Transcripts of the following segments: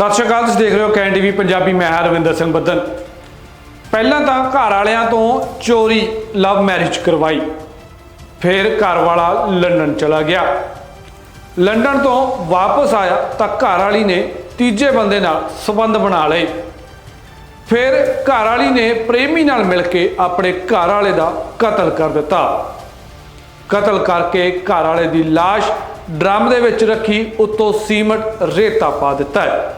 ਸਤਿ ਸ਼੍ਰੀ ਅਕਾਲ, ਤੁਸੀਂ ਦੇਖ ਰਹੇ ਹੋ ਕੈਨ ਟੀਵੀ ਪੰਜਾਬੀ, ਮੈਂ ਹਾਂ ਰਵਿੰਦਰ ਸਿੰਘ ਬੱਦਲ। ਪਹਿਲਾਂ ਤਾਂ ਘਰ ਵਾਲਿਆਂ ਤੋਂ ਚੋਰੀ ਲਵ ਮੈਰਿਜ ਕਰਵਾਈ। ਫਿਰ ਘਰ ਵਾਲਾ ਲੰਡਨ ਚਲਾ ਗਿਆ। ਲੰਡਨ ਤੋਂ ਵਾਪਸ ਆਇਆ ਤਾਂ ਘਰ ਵਾਲੀ ਨੇ ਤੀਜੇ ਬੰਦੇ ਨਾਲ ਸਬੰਧ ਬਣਾ ਲਏ। ਫਿਰ ਘਰ ਵਾਲੀ ਨੇ ਪ੍ਰੇਮੀ ਨਾਲ ਮਿਲ ਕੇ ਆਪਣੇ ਘਰ ਵਾਲੇ ਦਾ ਕਤਲ ਕਰ ਦਿੱਤਾ। ਕਤਲ ਕਰਕੇ ਘਰ ਵਾਲੇ ਦੀ ਲਾਸ਼ ਡਰਮ ਦੇ ਵਿੱਚ ਰੱਖੀ, ਉੱਤੋਂ ਸੀਮਟ ਰੇਤਾ ਪਾ ਦਿੱਤਾ ਹੈ।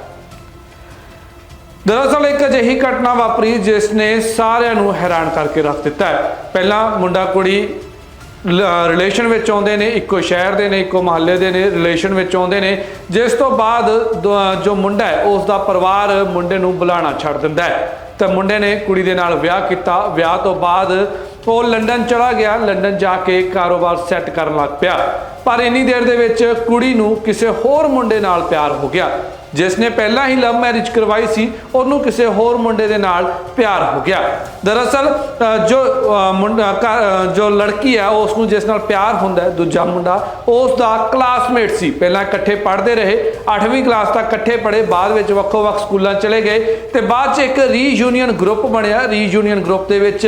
ਦਰਅਸਲ ਇੱਕ ਅਜਿਹੀ ਘਟਨਾ ਵਾਪਰੀ ਜਿਸ ਨੇ ਸਾਰਿਆਂ ਨੂੰ ਹੈਰਾਨ ਕਰਕੇ ਰੱਖ ਦਿੱਤਾ ਹੈ। ਪਹਿਲਾਂ ਮੁੰਡਾ ਕੁੜੀ ਰਿਲੇਸ਼ਨ ਵਿੱਚ ਆਉਂਦੇ ਨੇ, ਇੱਕੋ ਸ਼ਹਿਰ ਦੇ ਨੇ, ਇੱਕੋ ਮਹੱਲੇ ਦੇ ਨੇ ਰਿਲੇਸ਼ਨ ਵਿੱਚ ਆਉਂਦੇ ਨੇ। ਜਿਸ ਤੋਂ ਬਾਅਦ ਦ- ਜੋ ਮੁੰਡਾ ਹੈ, ਉਸ ਦਾ ਪਰਿਵਾਰ ਮੁੰਡੇ ਨੂੰ ਬੁਲਾਣਾ ਛੱਡ ਦਿੰਦਾ ਹੈ। ਤੇ ਮੁੰਡੇ ਨੇ ਕੁੜੀ ਦੇ ਨਾਲ ਵਿਆਹ ਕੀਤਾ। ਵਿਆਹ ਤੋਂ ਬਾਅਦ ਉਹ ਲੰਡਨ ਚਲਾ ਗਿਆ। ਲੰਡਨ ਜਾ ਕੇ ਕਾਰੋਬਾਰ ਸੈੱਟ ਕਰਨ ਲੱਗ ਪਿਆ। ਪਰ ਇੰਨੀ ਦੇਰ ਦੇ ਵਿੱਚ ਕੁੜੀ ਨੂੰ ਕਿਸੇ ਹੋਰ ਮੁੰਡੇ ਨਾਲ ਪਿਆਰ ਹੋ ਗਿਆ। ਜਿਸ ਨੇ ਪਹਿਲਾਂ ਹੀ ਲਵ ਮੈਰਿਜ ਕਰਵਾਈ ਸੀ, ਉਹਨੂੰ ਕਿਸੇ ਹੋਰ ਮੁੰਡੇ ਦੇ ਨਾਲ ਪਿਆਰ ਹੋ ਗਿਆ। ਦਰਅਸਲ ਜੋ ਮੁੰਡਾ ਜੋ ਲੜਕੀ ਆ ਉਸ ਨੂੰ ਜਿਸ ਨਾਲ ਪਿਆਰ ਹੁੰਦਾ ਦੂਜਾ ਮੁੰਡਾ, ਉਸ ਦਾ ਕਲਾਸਮੇਟ ਸੀ। ਪਹਿਲਾਂ ਇਕੱਠੇ ਪੜ੍ਹਦੇ ਰਹੇ 8ਵੀਂ ਕਲਾਸ ਤੱਕ ਇਕੱਠੇ ਪੜ੍ਹੇ, ਬਾਅਦ ਵਿੱਚ ਵੱਖੋ-ਵੱਖ ਸਕੂਲਾਂ ਚਲੇ ਗਏ ਤੇ ਬਾਅਦ 'ਚ ਇੱਕ ਰੀਯੂਨੀਅਨ ਗਰੁੱਪ ਬਣਿਆ। ਰੀਯੂਨੀਅਨ ਗਰੁੱਪ ਦੇ ਵਿੱਚ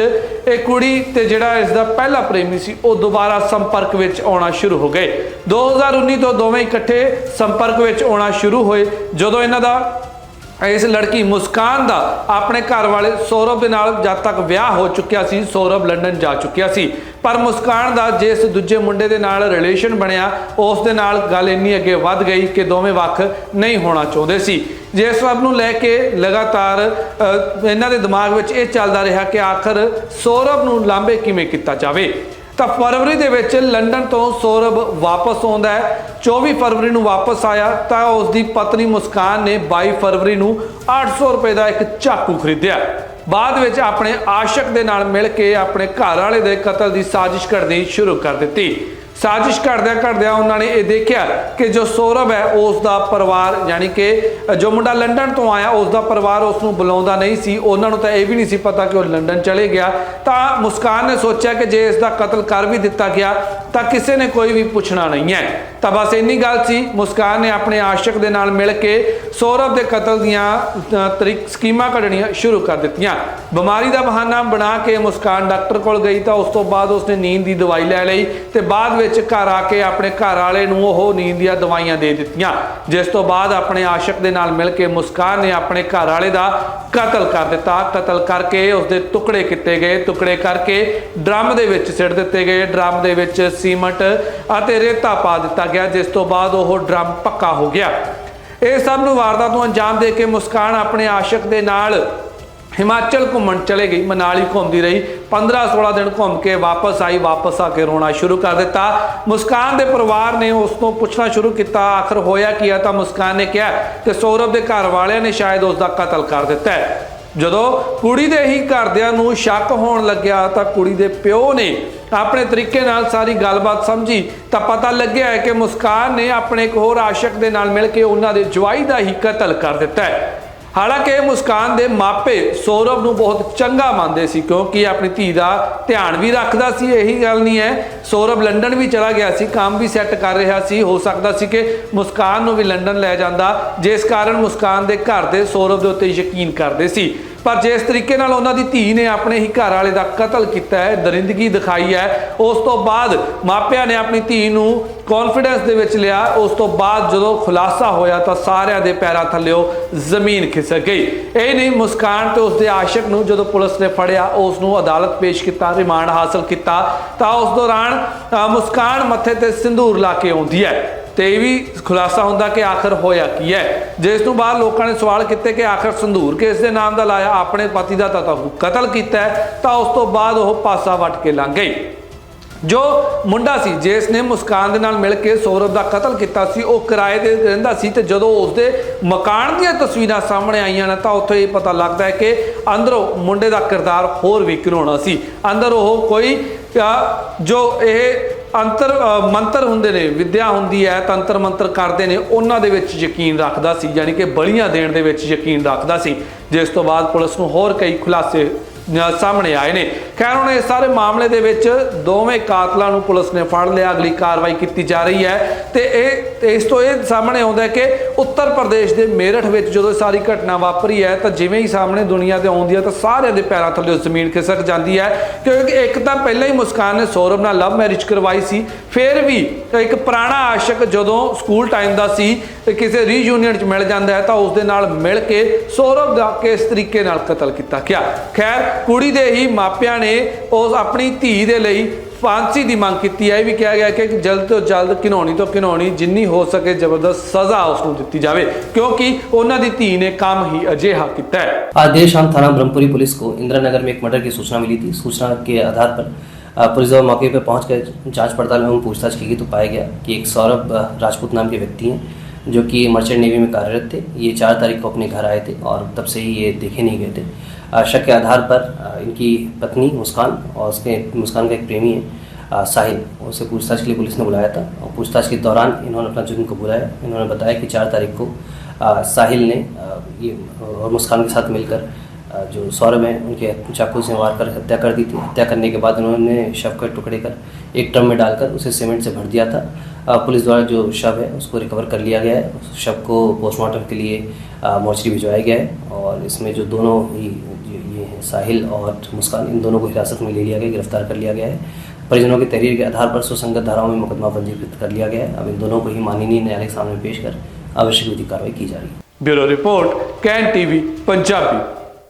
ਇਹ ਕੁੜੀ ਤੇ ਜਿਹੜਾ ਇਸ ਦਾ ਪਹਿਲਾ ਪ੍ਰੇਮੀ ਸੀ, ਉਹ ਦੁਬਾਰਾ ਸੰਪਰਕ ਵਿੱਚ ਆਉਣਾ ਸ਼ੁਰੂ ਹੋ ਗਏ। 2019 ਤੋਂ ਦੋਵੇਂ ਇਕੱਠੇ ਸੰਪਰਕ ਵਿੱਚ ਆਉਣਾ ਸ਼ੁਰੂ ਹੋਏ। ਜਦੋਂ ਇਹਨਾਂ ਦਾ, ਇਸ ਲੜਕੀ ਮੁਸਕਾਨ ਦਾ ਆਪਣੇ ਘਰ ਵਾਲੇ ਸੌਰਵ ਦੇ ਨਾਲ ਜਦ ਤੱਕ ਵਿਆਹ ਹੋ ਚੁੱਕਿਆ ਸੀ, ਸੌਰਵ ਲੰਡਨ ਜਾ ਚੁੱਕਿਆ ਸੀ। ਪਰ ਮੁਸਕਾਨ ਦਾ ਜਿਸ ਦੂਜੇ ਮੁੰਡੇ ਦੇ ਨਾਲ ਰਿਲੇਸ਼ਨ ਬਣਿਆ, ਉਸ ਦੇ ਨਾਲ ਗੱਲ ਇੰਨੀ ਅੱਗੇ ਵੱਧ ਗਈ ਕਿ ਦੋਵੇਂ ਵੱਖ ਨਹੀਂ ਹੋਣਾ ਚਾਹੁੰਦੇ ਸੀ। ਜਿਸ ਸਭ ਨੂੰ ਲੈ ਕੇ ਲਗਾਤਾਰ ਇਹਨਾਂ ਦੇ ਦਿਮਾਗ ਵਿੱਚ ਇਹ ਚੱਲਦਾ ਰਿਹਾ ਕਿ ਆਖਰ ਸੌਰਵ ਨੂੰ ਲਾਂਬੇ ਕਿਵੇਂ ਕੀਤਾ ਜਾਵੇ? ਤਾਂ ਫਰਵਰੀ ਦੇ ਵਿੱਚ ਲੰਡਨ ਤੋਂ ਸੌਰਭ ਵਾਪਸ ਆਉਂਦਾ ਹੈ। 24 ਫਰਵਰੀ ਨੂੰ ਵਾਪਸ ਆਇਆ ਤਾਂ ਉਸ ਦੀ ਪਤਨੀ ਮੁਸਕਾਨ ਨੇ 22 ਫਰਵਰੀ ਨੂੰ 800 ਰੁਪਏ ਦਾ ਇੱਕ ਚਾਕੂ ਖਰੀਦਿਆ। ਬਾਅਦ ਵਿੱਚ ਆਪਣੇ ਆਸ਼ਕ ਦੇ ਨਾਲ ਮਿਲ ਕੇ ਆਪਣੇ ਘਰ ਵਾਲੇ ਦੇ ਕਤਲ ਦੀ ਸਾਜ਼ਿਸ਼ ਕਰਨੀ ਸ਼ੁਰੂ ਕਰ ਦਿੱਤੀ। ਸਾਜ਼ਿਸ਼ ਕਰਦਿਆਂ ਕਰਦਿਆਂ ਉਹਨਾਂ ਨੇ ਇਹ ਦੇਖਿਆ ਕਿ ਜੋ ਸੌਰਵ ਹੈ, ਉਸ ਦਾ ਪਰਿਵਾਰ ਯਾਨੀ ਕਿ ਜੋ ਮੁੰਡਾ ਲੰਡਨ ਤੋਂ ਆਇਆ, ਉਸ ਦਾ ਪਰਿਵਾਰ ਉਸ ਨੂੰ ਬੁਲਾਉਂਦਾ ਨਹੀਂ ਸੀ। ਉਹਨਾਂ ਨੂੰ ਤਾਂ ਇਹ ਵੀ ਨਹੀਂ ਸੀ ਪਤਾ ਕਿ ਉਹ ਲੰਡਨ ਚਲੇ ਗਿਆ। ਤਾਂ ਮੁਸਕਾਨ ਨੇ ਸੋਚਿਆ ਕਿ ਜੇ ਇਸ ਦਾ ਕਤਲ ਕਰ ਵੀ ਦਿੱਤਾ ਗਿਆ, ਤਾਂ ਕਿਸੇ ਨੇ ਕੋਈ ਵੀ ਪੁੱਛਣਾ ਨਹੀਂ ਹੈ। ਤਾਂ ਬਸ ਇੰਨੀ ਗੱਲ ਸੀ। ਮੁਸਕਾਨ ਨੇ ਆਪਣੇ ਆਸ਼ਿਕ ਦੇ ਨਾਲ ਮਿਲ ਕੇ ਸੌਰਵ ਦੇ ਕਤਲ ਦੀਆਂ ਤਰੀਕ, ਸਕੀਮਾਂ ਕੱਢਣੀਆਂ ਸ਼ੁਰੂ ਕਰ ਦਿੱਤੀਆਂ। ਬਿਮਾਰੀ ਦਾ ਬਹਾਨਾ ਬਣਾ ਕੇ ਮੁਸਕਾਨ ਡਾਕਟਰ ਕੋਲ ਗਈ ਤਾਂ ਉਸ ਤੋਂ ਬਾਅਦ ਉਸਨੇ ਨੀਂਦ ਦੀ ਦਵਾਈ ਲੈ ਲਈ ਤੇ ਬਾਅਦ ਵਿੱਚ ਘਰ ਆ ਕੇ ਆਪਣੇ ਘਰ ਵਾਲੇ ਨੂੰ ਉਹ ਨੀਂਦ ਦੀਆਂ ਦਵਾਈਆਂ ਦੇ ਦਿੱਤੀਆਂ। ਜਿਸ ਤੋਂ ਬਾਅਦ ਆਪਣੇ ਆਸ਼ਿਕ ਦੇ ਨਾਲ ਮਿਲ ਕੇ ਮੁਸਕਾਨ ਨੇ ਆਪਣੇ ਘਰ ਵਾਲੇ ਦਾ ਕਤਲ ਕਰ ਦਿੱਤਾ। ਕਤਲ ਕਰਕੇ ਉਸ ਦੇ ਟੁਕੜੇ ਕੀਤੇ ਗਏ। ਟੁਕੜੇ ਕਰਕੇ ਡਰਮ ਦੇ ਵਿੱਚ ਸਿੱਟ ਦਿੱਤੇ ਗਏ। ਡਰਮ ਦੇ ਵਿੱਚ ਸੀਮਟ ਅਤੇ ਰੇਤਾ ਪਾ ਦਿੱਤਾ ਗਿਆ, ਜਿਸ ਤੋਂ ਬਾਅਦ ਉਹ ਡਰਮ ਪੱਕਾ ਹੋ ਗਿਆ। ਇਹ ਸਭ ਨੂੰ ਵਾਰਦਾਤ ਨੂੰ ਅੰਜਾਮ ਦੇ ਕੇ ਮੁਸਕਾਨ ਆਪਣੇ ਆਸ਼ਿਕ ਦੇ ਨਾਲ ਹਿਮਾਚਲ ਘੁੰਮਣ ਚਲੇ ਗਈ, ਮਨਾਲੀ ਘੁੰਮਦੀ ਰਹੀ 15-16 ਦਿਨ ਘੁੰਮ ਕੇ ਵਾਪਸ ਆਈ, ਵਾਪਸ ਆ ਕੇ ਰੋਣਾ ਸ਼ੁਰੂ ਕਰ ਦਿੱਤਾ। ਮੁਸਕਾਨ ਦੇ ਪਰਿਵਾਰ ਨੇ ਉਸ ਤੋਂ ਪੁੱਛਣਾ ਸ਼ੁਰੂ ਕੀਤਾ, ਆਖਰ ਹੋਇਆ ਕੀ ਆ? ਤਾਂ ਮੁਸਕਾਨ ਨੇ ਕਿਹਾ ਕਿ ਸੌਰਵ ਦੇ ਘਰ ਵਾਲਿਆਂ ਨੇ ਸ਼ਾਇਦ ਉਸ ਦਾ ਕਤਲ ਕਰ ਦਿੱਤਾ ਹੈ। ਜਦੋਂ ਕੁੜੀ ਦੇ ਹੀ ਘਰਦਿਆਂ ਨੂੰ ਸ਼ੱਕ ਹੋਣ ਲੱਗਿਆ, ਤਾਂ ਕੁੜੀ ਦੇ ਪਿਓ ਨੇ ਆਪਣੇ ਤਰੀਕੇ ਨਾਲ ਸਾਰੀ ਗੱਲਬਾਤ ਸਮਝੀ। ਤਾਂ ਪਤਾ ਲੱਗਿਆ ਹੈ ਕਿ ਮੁਸਕਾਨ ਨੇ ਆਪਣੇ ਇੱਕ ਹੋਰ ਆਸ਼ਿਕ ਦੇ ਨਾਲ ਮਿਲ ਕੇ ਉਹਨਾਂ ਦੇ ਜਵਾਈ ਦਾ ਹੀ ਕਤਲ ਕਰ ਦਿੱਤਾ ਹੈ। ਹਾਲਾਂਕਿ ਮੁਸਕਾਨ ਦੇ ਮਾਪੇ ਸੌਰਵ ਨੂੰ ਬਹੁਤ ਚੰਗਾ ਮੰਨਦੇ ਸੀ, ਕਿਉਂਕਿ ਆਪਣੀ ਧੀ ਦਾ ਧਿਆਨ ਵੀ ਰੱਖਦਾ ਸੀ, ਇਹੀ ਗੱਲ ਨਹੀਂ ਹੈ। ਸੌਰਵ ਲੰਡਨ ਵੀ ਚਲਾ ਗਿਆ ਸੀ, ਕੰਮ ਵੀ ਸੈੱਟ ਕਰ ਰਿਹਾ ਸੀ, ਹੋ ਸਕਦਾ ਸੀ ਕਿ ਮੁਸਕਾਨ ਨੂੰ ਵੀ ਲੰਡਨ ਲੈ ਜਾਂਦਾ, ਜਿਸ ਕਾਰਨ ਮੁਸਕਾਨ ਦੇ ਘਰ ਦੇ ਸੌਰਵ ਦੇ ਉੱਤੇ ਯਕੀਨ ਕਰਦੇ ਸੀ। ਪਰ ਜਿਸ ਤਰੀਕੇ ਨਾਲ ਉਹਨਾਂ ਦੀ ਧੀ ਨੇ ਆਪਣੇ ਹੀ ਘਰ ਵਾਲੇ ਦਾ ਕਤਲ ਕੀਤਾ ਹੈ, ਦਰਿੰਦਗੀ ਦਿਖਾਈ ਹੈ, ਉਸ ਤੋਂ ਬਾਅਦ ਮਾਪਿਆਂ ਨੇ ਆਪਣੀ ਧੀ ਨੂੰ ਕੌਨਫੀਡੈਂਸ ਦੇ ਵਿੱਚ ਲਿਆ। ਉਸ ਤੋਂ ਬਾਅਦ ਜਦੋਂ ਖੁਲਾਸਾ ਹੋਇਆ ਤਾਂ ਸਾਰਿਆਂ ਦੇ ਪੈਰਾਂ ਥੱਲਿਓ ਜ਼ਮੀਨ ਖਿਸਕ ਗਈ। ਇਹ ਨਹੀਂ ਮੁਸਕਾਨ ਤੇ ਉਸ ਦੇ ਆਸ਼ਿਕ ਨੂੰ ਜਦੋਂ ਪੁਲਿਸ ਨੇ ਫੜਿਆ, ਉਸ ਨੂੰ ਅਦਾਲਤ ਪੇਸ਼ ਕੀਤਾ, ਰਿਮਾਂਡ ਹਾਸਲ ਕੀਤਾ, ਤਾਂ ਉਸ ਦੌਰਾਨ ਮੁਸਕਾਨ ਮੱਥੇ ਤੇ ਸਿੰਦੂਰ ਲਾ ਕੇ ਆਉਂਦੀ ਹੈ। ਤੇ ਇਹ ਵੀ ਖੁਲਾਸਾ ਹੁੰਦਾ ਕਿ ਆਖਰ ਹੋਇਆ ਕੀ ਹੈ। ਜਿਸ ਤੋਂ ਬਾਅਦ ਲੋਕਾਂ ਨੇ ਸਵਾਲ ਕੀਤੇ ਕਿ ਆਖਰ ਸੰਧੂਰ ਕਿਸ ਦੇ ਨਾਮ ਦਾ ਲਾਇਆ, ਆਪਣੇ ਪਤੀ ਦਾ ਤਾਂ ਕਤਲ ਕੀਤਾ ਤਾਂ ਉਸ ਤੋਂ ਬਾਅਦ ਉਹ ਪਾਸਾ ਵੱਟ ਕੇ ਲੰਘ ਗਈ। ਜੋ ਮੁੰਡਾ ਸੀ, ਜਿਸ ਨੇ ਮੁਸਕਾਨ ਦੇ ਨਾਲ ਮਿਲ ਕੇ ਸੌਰਵ ਦਾ ਕਤਲ ਕੀਤਾ ਸੀ, ਉਹ ਕਿਰਾਏ ਤੇ ਰਹਿੰਦਾ ਸੀ ਤੇ ਜਦੋਂ ਉਸਦੇ ਮਕਾਨ ਦੀਆਂ ਤਸਵੀਰਾਂ ਸਾਹਮਣੇ ਆਈਆਂ ਨੇ, ਤਾਂ ਉੱਥੇ ਇਹ ਪਤਾ ਲੱਗਦਾ ਹੈ ਕਿ ਅੰਦਰੋਂ ਮੁੰਡੇ ਦਾ ਕਿਰਦਾਰ ਹੋਰ ਵੀ ਘਿਨਾਉਣਾ ਸੀ। ਅੰਦਰ ਉਹ ਕੋਈ ਜੋ ਇਹ ਅੰਤਰ ਮੰਤਰ ਹੁੰਦੇ ਨੇ, ਵਿਦਿਆ ਹੁੰਦੀ ਹੈ, ਤੰਤਰ ਮੰਤਰ ਕਰਦੇ ਨੇ, ਉਹਨਾਂ ਦੇ ਵਿੱਚ ਯਕੀਨ ਰੱਖਦਾ ਸੀ, ਯਾਨੀ ਕਿ ਬਲੀਆਂ ਦੇਣ ਦੇ ਵਿੱਚ ਯਕੀਨ ਰੱਖਦਾ ਸੀ। ਜਿਸ ਤੋਂ ਬਾਅਦ ਪੁਲਿਸ ਨੂੰ ਹੋਰ ਕਈ ਖੁਲਾਸੇ ਸਾਹਮਣੇ ਆਏ ਨੇ। ਖੈਰ, ਹੁਣ ਇਸ ਸਾਰੇ ਮਾਮਲੇ ਦੇ ਵਿੱਚ ਦੋਵੇਂ ਕਾਤਲਾਂ ਨੂੰ ਪੁਲਿਸ ਨੇ ਫੜ ਲਿਆ। ਅਗਲੀ ਕਾਰਵਾਈ ਕੀਤੀ ਜਾ ਰਹੀ ਹੈ। ਤੇ ਇਹ ਇਸ ਤੋਂ ਇਹ ਸਾਹਮਣੇ ਆਉਂਦਾ ਕਿ ਉੱਤਰ ਪ੍ਰਦੇਸ਼ ਦੇ ਮੇਰਠ ਵਿੱਚ ਜਦੋਂ ਇਹ ਸਾਰੀ ਘਟਨਾ ਵਾਪਰੀ ਹੈ, ਤਾਂ ਜਿਵੇਂ ਹੀ ਸਾਹਮਣੇ ਦੁਨੀਆ ਤੇ ਆਉਂਦੀ ਹੈ, ਤਾਂ ਸਾਰਿਆਂ ਦੇ ਪੈਰਾਂ ਥੱਲੇ ਜ਼ਮੀਨ ਖਿਸਕ ਜਾਂਦੀ ਹੈ। ਕਿਉਂਕਿ ਇੱਕ ਤਾਂ ਪਹਿਲਾਂ ਹੀ ਮੁਸਕਾਨ ਨੇ ਸੌਰਵ ਨਾਲ ਲਵ ਮੈਰਿਜ ਕਰਵਾਈ ਸੀ। ਫਿਰ ਵੀ ਇੱਕ ਪੁਰਾਣਾ ਆਸ਼ਿਕ ਜਦੋਂ ਸਕੂਲ ਟਾਈਮ ਦਾ ਸੀ ਤੇ ਕਿਸੇ ਰੀਯੂਨੀਅਨ 'ਚ ਮਿਲ ਜਾਂਦਾ ਹੈ, ਤਾਂ ਉਸ ਦੇ ਨਾਲ ਮਿਲ ਕੇ ਸੌਰਵ ਦਾ ਕਿਸ ਤਰੀਕੇ ਨਾਲ ਕਤਲ ਕੀਤਾ ਗਿਆ। ਖੈਰ, ਕੁੜੀ ਦੇ ਹੀ ਮਾਪਿਆਂ ਨੇ ਉਸ ਆਪਣੀ ਧੀ ਦੇ ਲਈ ਫਾਂਸੀ ਦੀ ਮੰਗ ਕੀਤੀ ਹੈ ਇਹ ਵੀ ਕਿਹਾ ਗਿਆ ਕਿ ਜਲਦ ਤੋਂ ਜਲਦ ਘਿਨੌਣੀ ਤੋਂ ਘਿਨੌਣੀ ਜਿੰਨੀ ਹੋ ਸਕੇ ਜ਼ਬਰਦਸਤ ਸਜ਼ਾ ਉਸ ਨੂੰ ਦਿੱਤੀ ਜਾਵੇ ਕਿਉਂਕਿ ਉਹਨਾਂ ਦੀ ਧੀ ਨੇ ਕੰਮ ਹੀ ਅਜਿਹਾ ਕੀਤਾ ਹੈ आज देर शाम थाना ब्रह्मपुरी पुलिस को इंदिरा नगर में एक मर्डर की सूचना मिली थी सूचना के आधार पर अ, पुलिस जब मौके पर पहुंचकर जांच पड़ताल एवं पूछताछ की गई तो पाया गया कि एक सौरभ अ, राजपूत नाम के व्यक्ति हैं जो कि मर्चेंट नेवी में कार्यरत थे। ये चार तारीख को अपने घर आए थे और तब से ही ये देखे नहीं गए थे। शक के आधार पर इनकी पत्नी मुस्कान और उसके मुस्कान का एक प्रेमी है साहिल। उसे पूछताछ के लिए पुलिस ने बुलाया था और पूछताछ के दौरान इन्होंने अपना जुर्म को बुलाया इन्होंने बताया कि चार तारीख को साहिल ने ये, और मुस्कान के साथ मिलकर जो सौरभ हैं, उनके चाकू से मार कर हत्या कर दी थी। हत्या करने के बाद उन्होंने शव के टुकड़े कर एक ड्रम में डालकर उसे सीमेंट से भर दिया था। पुलिस द्वारा जो शव है, उसको रिकवर कर लिया गया है। उस शव को पोस्टमार्टम के लिए मोर्चरी भिजवाया गया है और इसमें जो दोनों ही ये हैं, साहिल और मुस्कान, इन दोनों को हिरासत में ले लिया गया, गिरफ़्तार कर लिया गया है। परिजनों की तहरीर के आधार पर सुसंगत धाराओं में मुकदमा पंजीकृत कर लिया गया है। अब इन दोनों को ही माननीय न्यायालय के सामने पेश कर आवश्यक विधि कार्रवाई की जा रही है। Bureau report, Can TV, Punjabi.